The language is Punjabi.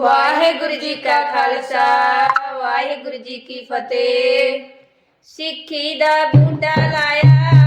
ਵਾਹਿਗੁਰੂ ਜੀ ਕਾ ਖਾਲਸਾ ਵਾਹਿਗੁਰੂ ਜੀ ਕੀ ਫਤਿਹ। ਸਿੱਖੀ ਦਾ ਬੂਟਾ ਲਾਇਆ